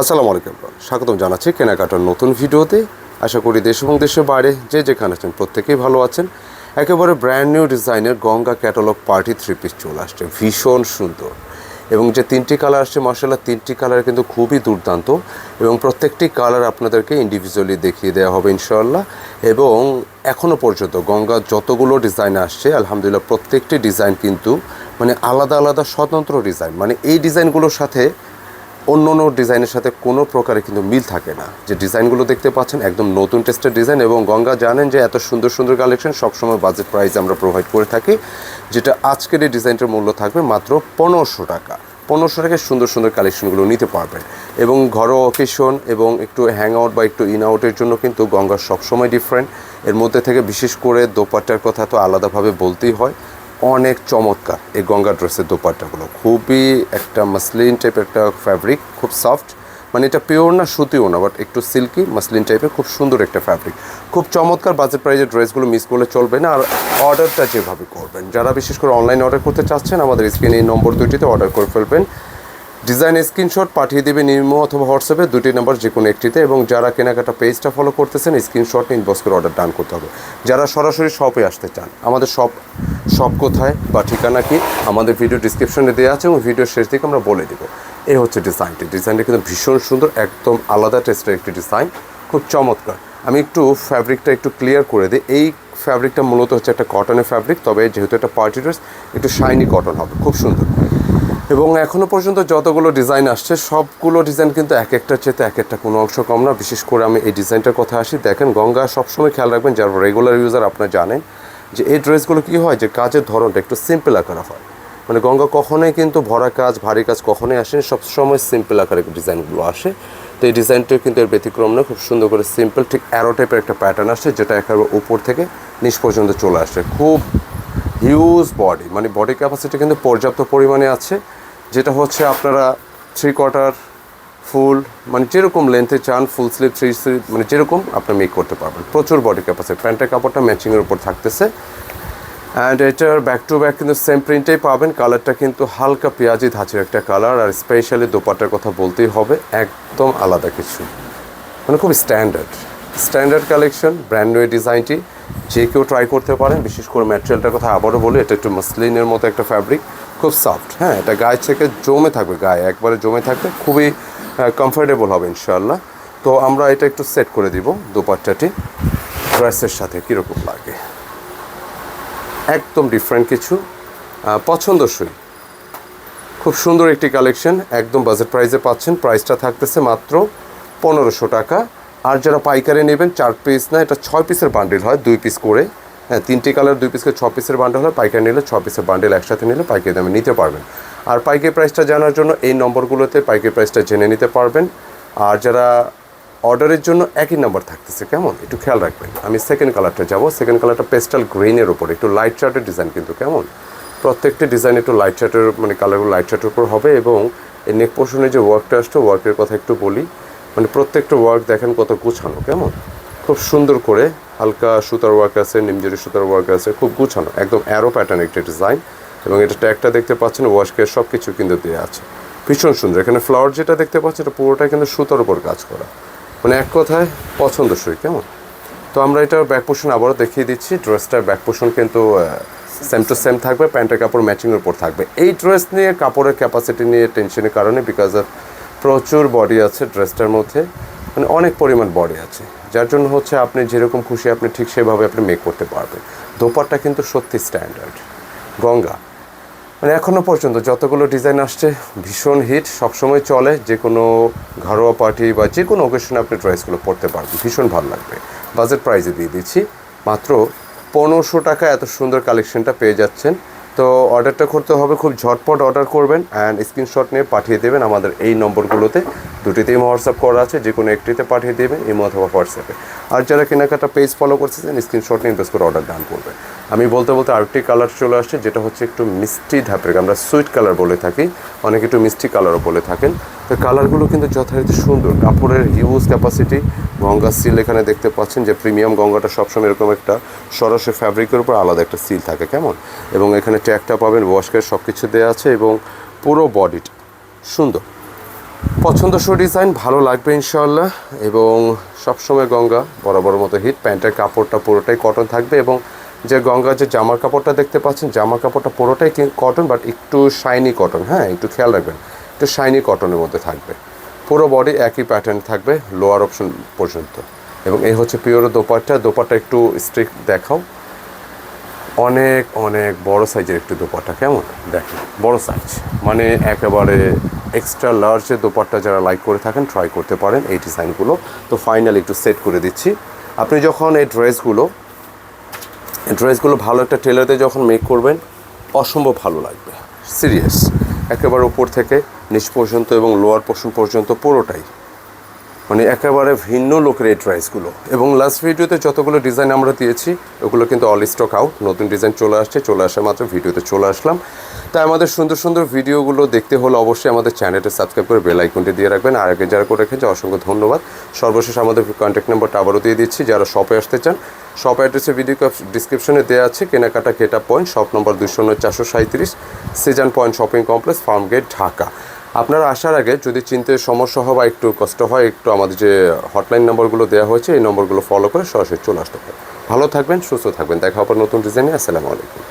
আসসালামু আলাইকুম। স্বাগতম জানাচ্ছি কেনাকাটার নতুন ভিডিওতে। আশা করি দেশ এবং দেশের বাইরে যে যেখানে আছেন প্রত্যেকেই ভালো আছেন। একেবারে ব্র্যান্ড নিউ ডিজাইনের Ganga catalogue party three piece চলে আসছে। ভীষণ সুন্দর। এবং যে তিনটি কালার আসছে মার্শাল্লাহ তিনটি কালার কিন্তু খুবই দুর্দান্ত। এবং প্রত্যেকটি কালার আপনাদেরকে ইন্ডিভিজুয়ালি দেখিয়ে দেওয়া হবে ইনশাল্লাহ এবং এখনও পর্যন্ত গঙ্গা যতগুলো ডিজাইন আসছে, আলহামদুলিল্লাহ, প্রত্যেকটি ডিজাইন কিন্তু মানে আলাদা আলাদা স্বতন্ত্র ডিজাইন মানে এই ডিজাইনগুলোর সাথে অন্য অন্য ডিজাইনের সাথে কোনো প্রকারে কিন্তু মিল থাকে না। যে ডিজাইনগুলো দেখতে পাচ্ছেন, একদম নতুন টেস্টের ডিজাইন এবং গঙ্গা জানেন যে এত সুন্দর সুন্দর কালেকশন সবসময় বাজেট প্রাইস আমরা প্রোভাইড করে থাকি, যেটা আজকের এই ডিজাইনটার মূল্য থাকবে মাত্র পনেরোশো টাকা। পনেরোশো টাকায় সুন্দর সুন্দর কালেকশনগুলো নিতে পারবেন এবং ঘরোয়া অকেশন এবং একটু হ্যাং আউট বা একটু ইন আউটের জন্য কিন্তু গঙ্গা সবসময় ডিফারেন্ট এর মধ্যে থেকে বিশেষ করে দোপাট্টার কথা তো আলাদাভাবে বলতেই হয়। অনেক চমৎকার। এই গঙ্গা ড্রেসের দোপাট্টাগুলো। খুবই একটা মাসলিন টাইপের একটা ফ্যাব্রিক খুব সফট মানে এটা পিওর না, সুতিও না বাট একটু সিল্কি মাসলিন টাইপের খুব সুন্দর একটা ফ্যাব্রিক খুব চমৎকার বাজেট প্রাইজের ড্রেসগুলো মিস করলে চলবে না। আর অর্ডারটা যেভাবে করবেন, যারা বিশেষ করে অনলাইন অর্ডার করতে চাচ্ছেন, আমাদের স্ক্রিনে এই নম্বর দুইটিতে অর্ডার করে ফেলবেন। ডিজাইন স্ক্রিনশট পাঠিয়ে দেবে নিম্ন অথবা হোয়াটসঅ্যাপে দুটি নাম্বার যে কোনো একটিতে এবং যারা কেনাকাটা পেজটা ফলো করতেছেন, স্ক্রিনশট ইনবক্স করে অর্ডার ডান করতে হবে। যারা সরাসরি শপে আসতে চান, আমাদের শপ শপ কোথায় বা ঠিকানা কি, আমাদের ভিডিও ডিসক্রিপশনে দেওয়া আছে এবং ভিডিও শেষ দিকে আমরা বলে দেবো। এই হচ্ছে ডিজাইনটি ডিজাইনটা কিন্তু ভীষণ সুন্দর, একদম আলাদা টেস্টের একটি ডিজাইন খুব চমৎকার। আমি একটু ফ্যাব্রিকটা একটু ক্লিয়ার করে দিই। এই ফ্যাব্রিকটা মূলত হচ্ছে একটা কটনের ফ্যাব্রিক তবে যেহেতু একটা পার্টি ড্রেস একটু শাইনি কটন হবে। খুব সুন্দর। এবং এখনও পর্যন্ত যতগুলো ডিজাইন আসছে, সবগুলো ডিজাইন কিন্তু এক একটার চেতে এক একটা কোনো অংশ কম না। বিশেষ করে আমি এই ডিজাইনটার কথা আসি। দেখেন, গঙ্গা সবসময় খেয়াল রাখবেন, যারা রেগুলার ইউজার আপনারা জানেন, যে এই ড্রেসগুলো কী হয়, যে কাজের ধরনটা একটু সিম্পল আকারে হয়। মানে গঙ্গা কখনোই কিন্তু ভরা কাজ, ভারী কাজ কখনোই আসেনি সবসময় সিম্পল আকারে ডিজাইনগুলো আসে। তো এই ডিজাইনটিও কিন্তু এর ব্যতিক্রম না, খুব সুন্দর করে সিম্পল ঠিক অ্যারো টাইপের একটা প্যাটার্ন আসে যেটা একেবারে উপর থেকে নিচ পর্যন্ত চলে আসে। খুব হিউজ বডি মানে বডি ক্যাপাসিটি কিন্তু পর্যাপ্ত পরিমাণে আছে, যেটা হচ্ছে আপনারা থ্রি কোয়ার্টার ফুল মানে যেরকম লেন্থে চান ফুল স্লিভ থ্রি স্লিভ মানে যেরকম আপনি মেক করতে পারবেন। প্রচুর বডি ক্যাপাসিটি প্যান্টের কাপড়টা ম্যাচিংয়ের উপর থাকতেছে। অ্যান্ড এটার ব্যাক টু ব্যাক কিন্তু সেম প্রিন্টেই পাবেন। কালারটা কিন্তু হালকা পেঁয়াজি ধাঁচের একটা কালার আর স্পেশালি দোপাটার কথা বলতেই হবে, একদম আলাদা কিছু। মানে খুব standard standard collection brand new ডিজাইনটি যে কেউ ট্রাই করতে পারেন, বিশেষ করে ম্যাটেরিয়ালটার কথা আবারও বলি, এটা একটু মাসলিনের মতো একটা ফ্যাব্রিক খুব সফট হ্যাঁ এটা গায়ে থেকে জমে থাকবে, গায়ে একবারে জমে থাকবে, খুবই কমফোর্টেবল হবে ইনশাল্লাহ তো আমরা এটা একটু সেট করে দিব দোপাট্টাটি ড্রেসের সাথে, কীরকম লাগে। একদম ডিফারেন্ট কিছু পছন্দসই। খুব সুন্দর একটি কালেকশন একদম বাজেট প্রাইসে পাচ্ছেন প্রাইসটা থাকতেছে মাত্র পনেরোশো টাকা। আর যারা পাইকারি নেবেন, চার পিস না, এটা ছয় পিসের বান্ডিল হয়, দুই পিস করে। হ্যাঁ তিনটি কালার দুই পিসকে ছ পিসের বান্ডেল হয়, পাইকারি নিলে ছ পিসের বান্ডেল একসাথে নিলে পাইকারি দামে নিতে পারবেন। আর পাইকারি প্রাইসটা জানার জন্য এই নম্বরগুলোতে পাইকারি প্রাইসটা জেনে নিতে পারবেন। আর যারা অর্ডারের জন্য একই নাম্বার থাকতেছে, কেমন? একটু খেয়াল রাখবেন। আমি সেকেন্ড কালারটা যাব। সেকেন্ড কালারটা পেস্টাল গ্রিনের উপর, একটু লাইট চার্টের ডিজাইন কিন্তু কেমন? প্রত্যেকটি ডিজাইন একটু লাইট চার্টের মানে কালারগুলো লাইট চার্টের উপর হবে এবং এই নেক পোর্শনে যে ওয়ার্কটা আসছে ওয়ার্কের কথা একটু বলি। মানে প্রত্যেকটা ওয়ার্ক দেখেন কত গুছানো, কেমন? খুব সুন্দর করে হালকা সুতার ওয়ার্ক আছে নিমজুরি সুতার ওয়ার্ক আছে, খুব গুছানো, একদম অ্যারো প্যাটার্ন একটা ডিজাইন এবং এটা ট্যাগটা দেখতে পাচ্ছেন ওয়াশকের সব কিছু কিন্তু দেওয়া আছে। ভীষণ সুন্দর, এখানে ফ্লাওয়ার যেটা দেখতে পাচ্ছেন, এটা পুরোটাই কিন্তু সুতার উপর কাজ করা। মানে এক কথায় পছন্দসই, কেমন? তো আমরা এটার ব্যাক পোর্শন আবারও দেখিয়ে দিচ্ছি ড্রেসটার ব্যাক পোর্শন কিন্তু সেম টু সেম থাকবে, প্যান্টের কাপড় ম্যাচিংয়ের উপর থাকবে। এই ড্রেস নিয়ে, কাপড়ের ক্যাপাসিটি নিয়ে টেনশনের কারণে বিকজ অফ প্রচুর বডি আছে ড্রেসটার মধ্যে মানে অনেক পরিমাণ বডি আছে। যার জন্য হচ্ছে আপনি যেরকম খুশি, আপনি ঠিক সেভাবে আপনি মেক করতে পারবেন। দোপারটা কিন্তু সত্যি স্ট্যান্ডার্ড গঙ্গা। মানে এখনও পর্যন্ত যতগুলো ডিজাইন আসছে, ভীষণ হিট সবসময় চলে। যে কোনো ঘরোয়া পার্টি বা যে কোনো ওকেশনে আপনি ড্রেসগুলো পরতে পারবেন। ভীষণ ভালো লাগবে। বাজেট প্রাইজে দিয়ে দিচ্ছি। মাত্র পনেরোশো টাকা এত সুন্দর কালেকশনটা পেয়ে যাচ্ছেন। তো অর্ডারটা করতে হবে, খুব ঝটপট অর্ডার করবেন অ্যান্ড স্ক্রিনশট নিয়ে পাঠিয়ে দেবেন আমাদের এই নম্বরগুলোতে। দুটিতেই হোয়াটসঅ্যাপ করা আছে যে কোনো একটিতে পাঠিয়ে দেবেন ইমো অথবা হোয়াটসঅ্যাপে আর যারা কেনাকাটা পেজ ফলো করতেছেন স্ক্রিনশট নিয়ে ইনভেস্ট করে অর্ডার ডান করবে আমি বলতে বলতে আরেকটি কালার চলে আসছে, যেটা হচ্ছে একটু মিষ্টি ধাপের, আমরা সুইট কালার বলে থাকি, অনেকে একটু মিষ্টি কালারও বলে থাকেন। তো কালারগুলো কিন্তু যথারীতি সুন্দর। কাপড়ের হিউজ ক্যাপাসিটি গঙ্গা সিল এখানে দেখতে পাচ্ছেন যে প্রিমিয়াম গঙ্গাটা সবসময় এরকম একটা সরাসরি ফ্যাব্রিকের উপর আলাদা একটা সিল থাকে, কেমন? এবং এখানে ট্যাগটা পাবেন ওয়াশকের সব কিছু দেওয়া আছে এবং পুরো বডিটা সুন্দর। পছন্দসই ডিজাইন ভালো লাগবে ইনশাল্লাহ এবং সবসময় গঙ্গা বরাবর মতো হিট প্যান্টের কাপড়টা পুরোটাই কটন থাকবে এবং যে গঙ্গা যে জামার কাপড়টা দেখতে পাচ্ছেন, জামার কাপড়টা পুরোটাই কটন বাট একটু শাইনি কটন হ্যাঁ একটু খেয়াল রাখবেন। একটু শাইনি কটনের মধ্যে থাকবে। পুরো বডি একই প্যাটার্ন থাকবে লোয়ার অপশন পর্যন্ত। এবং এই হচ্ছে পিওর দোপাট্টা। দোপাট্টা একটু স্ট্রিক্ট দেখাও। অনেক অনেক বড় সাইজের একটু দোপাট্টা, কেমন? দেখেন, বড় সাইজ মানে একেবারে এক্সট্রা লার্জের দোপাট্টা যারা লাইক করে থাকেন ট্রাই করতে পারেন এই ডিজাইনগুলো তো ফাইনালি একটু সেট করে দিচ্ছি। আপনি যখন এই ড্রেসগুলো ড্রেসগুলো ভালো একটা টেলারতে যখন মেক করবেন, অসম্ভব ভালো লাগবে। সিরিয়াস একেবারে উপর থেকে নিচ পর্যন্ত এবং লোয়ার পোর্শন পর্যন্ত পুরোটাই। মানে একেবারে ভিন্ন লোকের এই ড্রেসগুলো এবং লাস্ট ভিডিওতে যতগুলো ডিজাইন আমরা দিয়েছি, ওগুলো কিন্তু অল স্টক আউট নতুন ডিজাইন চলে আসছে, চলে আসা মাত্র ভিডিওতে চলে আসলাম। তাই আমাদের সুন্দর সুন্দর ভিডিওগুলো দেখতে হলে অবশ্যই আমাদের চ্যানেলটা সাবস্ক্রাইব করে বেল আইকনটি দিয়ে রাখবেন। আর আগে যারা করে রেখেছে অসংখ্য ধন্যবাদ। সর্বশেষ আমাদের কন্ট্যাক্ট নাম্বারটা আবারও দিয়ে দিচ্ছি। যারা শপে আসতে চান শপ অ্যাড্রেসে ভিডিও ডিসক্রিপশনে দেওয়া আছে, কেনাকাটা কেটা পয়েন্ট শপ নম্বর দুশো নয় চারশো সাঁত্রিশ season point shopping complex, farm gate, Dhaka. আপনারা আসার আগে যদি চিনতে সমস্যা হয় বা একটু কষ্ট হয়, একটু আমাদের যে হটলাইন নম্বরগুলো দেওয়া হয়েছে, এই নম্বরগুলো ফলো করে সরাসরি চলে আসতে পারে ভালো থাকবেন, সুস্থ থাকবেন। দেখা হবে নতুন ডিজাইনে। আসসালামু আলাইকুম।